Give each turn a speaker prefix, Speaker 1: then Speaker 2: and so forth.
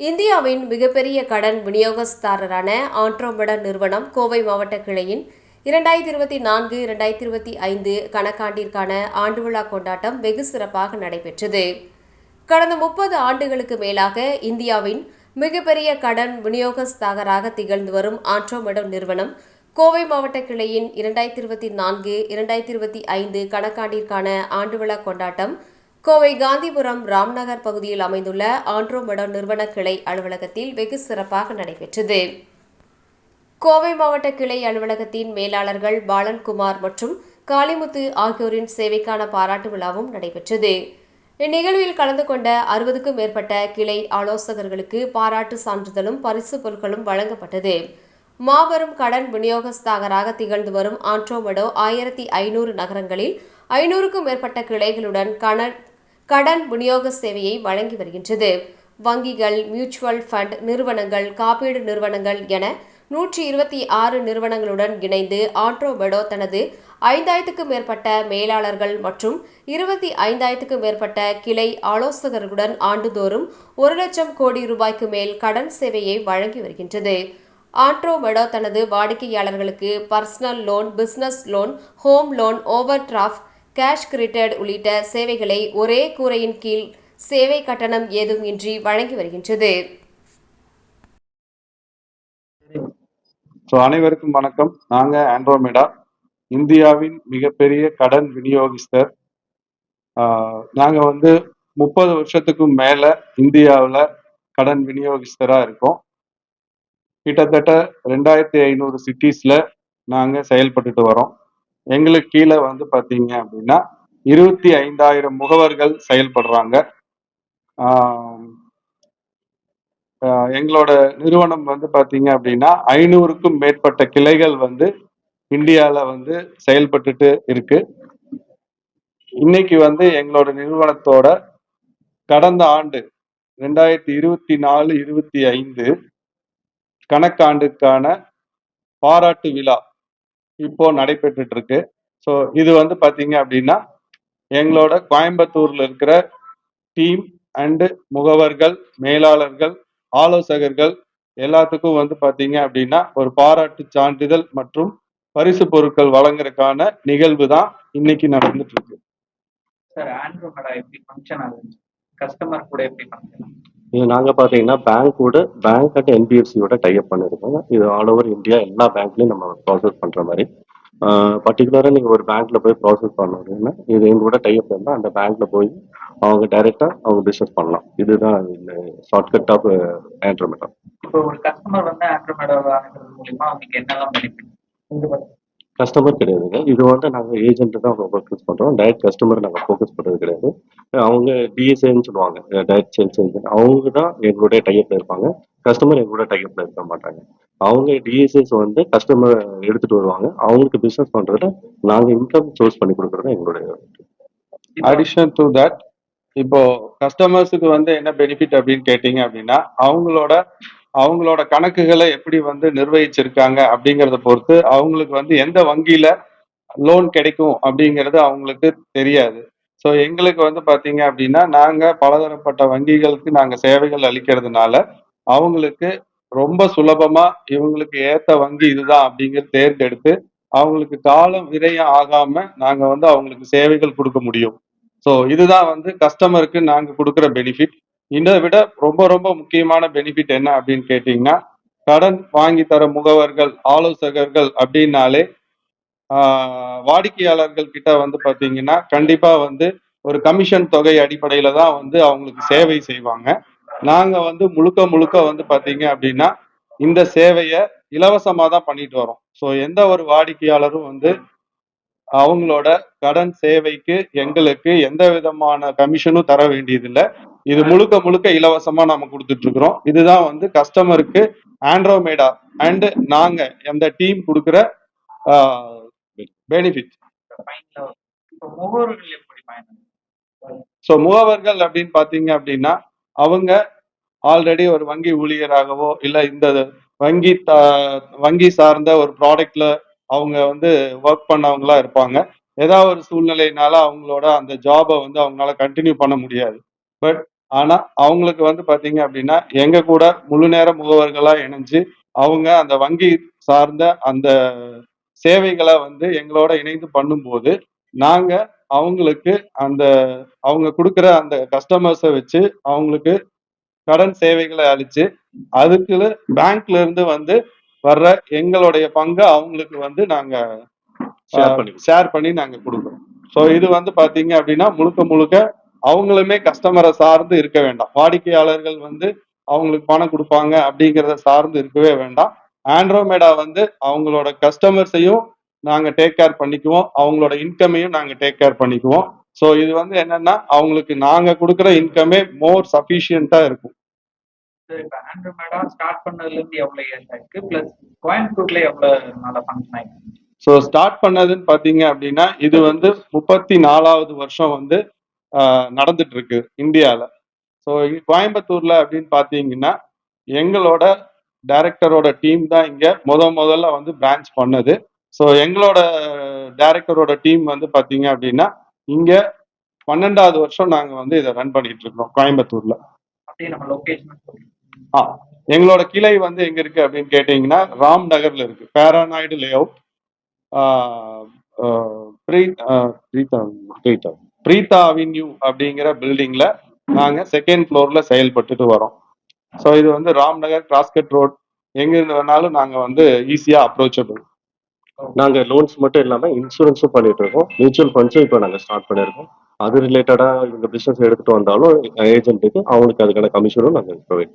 Speaker 1: இந்தியாவின் மிகப்பெரிய கடன் விநியோகஸ்தாரரான ஆண்ட்ரோமட நிறுவனம் கோவை மாவட்ட கிளையின் இரண்டாயிரத்தி இருபத்தி நான்கு இரண்டாயிரத்தி இருபத்தி ஐந்து கணக்காண்டிற்கான ஆண்டு விழா கொண்டாட்டம் வெகு சிறப்பாக நடைபெற்றது. கடந்த முப்பது ஆண்டுகளுக்கு மேலாக இந்தியாவின் மிகப்பெரிய கடன் விநியோகஸ்தாகராக திகழ்ந்து வரும் ஆண்ட்ரோமெடம் நிறுவனம் கோவை மாவட்ட கிளையின் இரண்டாயிரத்தி இருபத்தி நான்கு இரண்டாயிரத்தி இருபத்தி ஐந்து கணக்காண்டிற்கான ஆண்டு விழா கொண்டாட்டம் கோவை காந்திபுரம் ராம்நகர் பகுதியில் அமைந்துள்ள ஆண்ட்ரோமெடோ நிறுவன கிளை அலுவலகத்தில் வெகு சிறப்பாக நடைபெற்றது. கோவை மாவட்ட கிளை அலுவலகத்தின் மேலாளர்கள் பாலன்குமார் மற்றும் காளிமுத்து ஆகியோரின் சேவைக்கான பாராட்டு விழாவும் நடைபெற்றது. இந்நிகழ்வில் கலந்து கொண்ட அறுபதுக்கும் மேற்பட்ட கிளை ஆலோசகர்களுக்கு பாராட்டு சான்றிதழும் பரிசு பொருட்களும் வழங்கப்பட்டது. மாபெரும் கடன் விநியோகஸ்தாகராக திகழ்ந்து வரும் ஆண்ட்ரோமெடோ ஆயிரத்தி ஐநூறு நகரங்களில் ஐநூறுக்கும் மேற்பட்ட கிளைகளுடன் கடன் கடன் விநியோக சேவையை வழங்கி வருகின்றது. வங்கிகள் மியூச்சுவல் ஃபண்ட் நிறுவனங்கள் காப்பீடு நிறுவனங்கள் என நூற்றி இருபத்தி ஆறு நிறுவனங்களுடன் இணைந்து ஆண்ட்ரோபெடோ தனது ஐந்தாயிரத்துக்கும் மேற்பட்ட மேலாளர்கள் மற்றும் இருபத்தி ஐந்தாயிரத்துக்கும் மேற்பட்ட கிளை ஆலோசகர்களுடன் ஆண்டுதோறும் ஒரு லட்சம் கோடி ரூபாய்க்கு மேல் கடன் சேவையை வழங்கி வருகின்றது. ஆண்ட்ரோமெடோ தனது வாடிக்கையாளர்களுக்கு personal loan business loan home loan overdraft cash credit உள்ளிட்ட சேவைகளை ஒரே கூரையின் கீழ் சேவை கட்டணம் ஏதும் இன்றி வழங்கி வருகின்றது.
Speaker 2: ஸோ அனைவருக்கும் வணக்கம். நாங்க ஆண்ட்ரோமேடா இந்தியாவின் மிகப்பெரிய கடன் விநியோகிஸ்தர். நாங்க வந்து முப்பது வருஷத்துக்கும் மேல இந்தியாவில் கடன் விநியோகிஸ்தரா இருக்கோம். கிட்டத்தட்ட ரெண்டாயிரத்தி ஐநூறு சிட்டிஸ்ல நாங்க செயல்பட்டுட்டு வரோம். எங்களுக்கு கீழே வந்து பார்த்தீங்க அப்படின்னா இருபத்தி ஐந்தாயிரம் முகவர்கள் செயல்படுறாங்க. எங்களோட நிறுவனம் வந்து பார்த்தீங்க அப்படின்னா ஐநூறுக்கும் மேற்பட்ட கிளைகள் வந்து இந்தியாவில் வந்து செயல்பட்டுட்டு இருக்கு. இன்னைக்கு வந்து எங்களோட நிறுவனத்தோட கடந்த ஆண்டு ரெண்டாயிரத்தி இருபத்தி நாலு இருபத்தி ஐந்து கணக்காண்டுக்கான பாராட்டு விழா இப்போ நடைபெற்றுட்டு இருக்கு ஸோ இது வந்து பார்த்தீங்க அப்படின்னா எங்களோட கோயம்புத்தூர்ல இருக்கிற டீம் அண்டு முகவர்கள் மேலாளர்கள் ஆலோசகர்கள் எல்லாத்துக்கும் வந்து பார்த்தீங்க அப்படின்னா ஒரு பாராட்டு சான்றிதழ் மற்றும் பரிசு பொருட்கள் வழங்குறதுக்கான நிகழ்வு தான் இன்னைக்கு நடந்துட்டு இருக்கு
Speaker 3: சார் ஆண்ட்ரோமேடா எப்படி ஃபங்க்ஷன் ஆகுது? கஸ்டமர் கூட எப்படி ஃபங்க்ஷன்
Speaker 4: இது நாங்கள் பார்த்தீங்கன்னா பேங்க்கோட பேங்க் அண்ட் என்பிஎஃப்சியோட டைப் பண்ணியிருக்கோம் இது ஆல் ஓவர் இந்தியா எல்லா பேங்க்லையும் நம்ம ப்ராசஸ் பண்ணுற மாதிரி. பர்டிகுலராக நீங்கள் ஒரு பேங்க்கில் போய் ப்ராசஸ் பண்ணணும்னா இது எங்களோட டைப் இருந்தால் அந்த பேங்க்கில் போய் அவங்க டைரெக்டாக அவங்க பிஸ்னஸ் பண்ணலாம். இதுதான் ஷார்ட்கட் ஆஃப் ஆண்ட்ரோமேட்டா
Speaker 3: இப்போ ஒரு கஸ்டமர் வந்து ஆண்ட்ரோமேடா வாங்குறது அவங்களுக்கு என்னெல்லாம் பெனிஃபிட்
Speaker 4: கஸ்டமர் கிடையாதுங்க. இது வந்து நாங்கள் ஏஜென்ட் தான் ஃபோக்கஸ் பண்ணுறோம் டைரக்ட் கஸ்டமர் நாங்கள் ஃபோக்கஸ் பண்ணுறது கிடையாது. அவங்க டிஎஸ்ஏன்னு சொல்லுவாங்க. டைரக்ட் சேல்ஸ் ஏஜென்ட் அவங்க தான் எங்களுடைய டைப்பில் இருப்பாங்க. கஸ்டமர் எங்களோட டைப்பில் இருக்க மாட்டாங்க. அவங்க டிஎஸ்எஸ் வந்து கஸ்டமர் எடுத்துட்டு வருவாங்க. அவங்களுக்கு பிஸ்னஸ் பண்ணுறதுல நாங்கள் இன்கம் சோர்ஸ் பண்ணி கொடுக்குறது எங்களுடைய
Speaker 2: அடிஷன் டு தட் இப்போ கஸ்டமர்ஸுக்கு வந்து என்ன பெனிஃபிட் அப்படின்னு கேட்டீங்க அப்படின்னா அவங்களோட அவங்களோட கணக்குகளை எப்படி வந்து நிர்வகிச்சிருக்காங்க அப்படிங்கிறத பொறுத்து அவங்களுக்கு வந்து எந்த வங்கியில லோன் கிடைக்கும் அப்படிங்கிறது அவங்களுக்கு தெரியாது. ஸோ எங்களுக்கு வந்து பார்த்தீங்க அப்படின்னா நாங்கள் பலதரப்பட்ட வங்கிகளுக்கு நாங்கள் சேவைகள் அளிக்கிறதுனால அவங்களுக்கு ரொம்ப சுலபமாக இவங்களுக்கு ஏற்ற வங்கி இதுதான் அப்படிங்கிறது தேர்ந்தெடுத்து அவங்களுக்கு காலம் விரயம் ஆகாம நாங்கள் வந்து அவங்களுக்கு சேவைகள் கொடுக்க முடியும். ஸோ இதுதான் வந்து கஸ்டமருக்கு நாங்கள் கொடுக்குற பெனிஃபிட் இதை விட ரொம்ப ரொம்ப முக்கியமான பெனிஃபிட் என்ன அப்படின்னு கேட்டீங்கன்னா கடன் வாங்கி தர முகவர்கள் ஆலோசகர்கள் அப்படின்னாலே வாடிக்கையாளர்கள் கிட்ட வந்து பாத்தீங்கன்னா கண்டிப்பா வந்து ஒரு கமிஷன் தொகை அடிப்படையில தான் வந்து அவங்களுக்கு சேவை செய்வாங்க. நாங்க வந்து முழுக்க முழுக்க வந்து பாத்தீங்க அப்படின்னா இந்த சேவையை இலவசமா தான் பண்ணிட்டு வரோம். ஸோ எந்த ஒரு வாடிக்கையாளரும் வந்து அவங்களோட கடன் சேவைக்கு எங்களுக்கு எந்த விதமான கமிஷனும் தர வேண்டியதில்லை. இது முழுக்க முழுக்க இலவசமா நம்ம கொடுத்துட்டு இருக்கிறோம் இதுதான் வந்து கஸ்டமருக்கு ஆண்ட்ரோமேடா அண்ட் நாங்க அந்த டீம் கொடுக்குற பெனிஃபிட் ஸோ முகவர்கள் அப்படின்னு பார்த்தீங்க அப்படின்னா அவங்க ஆல்ரெடி ஒரு வங்கி ஊழியராகவோ இல்லை இந்த வங்கி த- வங்கி சார்ந்த ஒரு ப்ராடக்ட்ல அவங்க வந்து ஒர்க் பண்ணவங்களா இருப்பாங்க. ஏதாவது ஒரு சூழ்நிலையினால அவங்களோட அந்த ஜாபை வந்து அவங்களால கண்டினியூ பண்ண முடியாது. பட் ஆனா அவங்களுக்கு வந்து பாத்தீங்க அப்படின்னா எங்க கூட முழு நேர முகவர்களா இணைஞ்சு அவங்க அந்த வங்கி சார்ந்த அந்த சேவைகளை வந்து எங்களோட இணைந்து பண்ணும்போது நாங்க அவங்களுக்கு அந்த அவங்க கொடுக்குற அந்த கஸ்டமர்ஸை வச்சு அவங்களுக்கு கடன் சேவைகளை அளிச்சு அதுக்கு பேங்க்ல இருந்து வந்து வர்ற எங்களுடைய பங்கை அவங்களுக்கு வந்து நாங்க
Speaker 4: ஷேர் பண்ணி
Speaker 2: ஷேர் பண்ணி நாங்க கொடுக்குறோம். ஸோ இது வந்து பாத்தீங்க அப்படின்னா முழுக்க முழுக்க அவங்களுமே கஸ்டமரை சார்ந்து இருக்க வேண்டாம். வாடிக்கையாளர்கள் வந்து அவங்களுக்கு பணம் கொடுப்பாங்க அப்படிங்கிறத சார்ந்து இருக்கவே வேண்டாம். ஆண்ட்ரோமேடா வந்து அவங்களோட கஸ்டமர்ஸையும் நாங்க டேக் கேர் பண்ணிக்குவோம். அவங்களோட இன்கமையும் நாங்க டேக் கேர் பண்ணிக்குவோம். ஸோ இது வந்து என்னன்னா அவங்களுக்கு நாங்க கொடுக்குற இன்கமே மோர் சஃபிஷியண்டா இருக்கும்.
Speaker 3: சார் இப்போ ஆண்ட்ரூ மேடம் ஸ்டார்ட் பண்ணதுல இருந்து எவ்வளவு இயர்ஸ் ஆயிருக்கு? பிளஸ் கோயம்புத்தூர்ல ஃபங்க்ஷன் ஆயிருக்கு?
Speaker 2: ஸோ ஸ்டார்ட் பண்ணதுன்னு பார்த்தீங்க அப்படின்னா இது வந்து முப்பத்தி நாலாவது வருஷம் வந்து நடந்துட்டு இருக்கு இந்தியாவில் ஸோ கோயம்புத்தூர்ல அப்படின்னு பார்த்தீங்கன்னா எங்களோட டைரக்டரோட டீம் தான் இங்க முத முதல்ல வந்து பிரான்ச் பண்ணது. ஸோ எங்களோட டைரக்டரோட டீம் வந்து பார்த்தீங்க அப்படின்னா இங்க பன்னெண்டாவது வருஷம் நாங்க வந்து இதை ரன் பண்ணிட்டு இருக்கோம் கோயம்புத்தூர்ல.
Speaker 3: அப்படியே நம்ம லொகேஷன்
Speaker 2: ஆ எங்களோட கிளை வந்து எங்க இருக்கு அப்படின்னு கேட்டீங்கன்னா ராம் நகர்ல இருக்கு பேரானாய்டு லே அவுட் பிரீதா
Speaker 4: ரைட்டா
Speaker 2: பிரீதா அவென்யூ அப்படிங்கிற பில்டிங்ல நாங்க செகண்ட் ஃப்ளோர்ல செயல்பட்டுட்டு வரோம். ஸோ இது வந்து ராம்நகர் கிராஸ்கட் ரோட் எங்க இருந்து வேணாலும் நாங்க வந்து ஈஸியா அப்ரோச்சபிள்
Speaker 4: நாங்க லோன்ஸ் மட்டும் இல்லாம இன்சூரன்ஸும் பண்ணிட்டு இருக்கோம். மியூச்சுவல் ஃபண்ட்ஸும் இப்போ நாங்க ஸ்டார்ட் பண்ணிருக்கோம். அது ரிலேட்டடா இந்த பிசினஸ் எடுத்துட்டு வந்தாலும் ஏஜென்ட்டுக்கு அவங்களுக்கு அதுக்கான கமிஷனும் நாங்க ப்ரொவைட்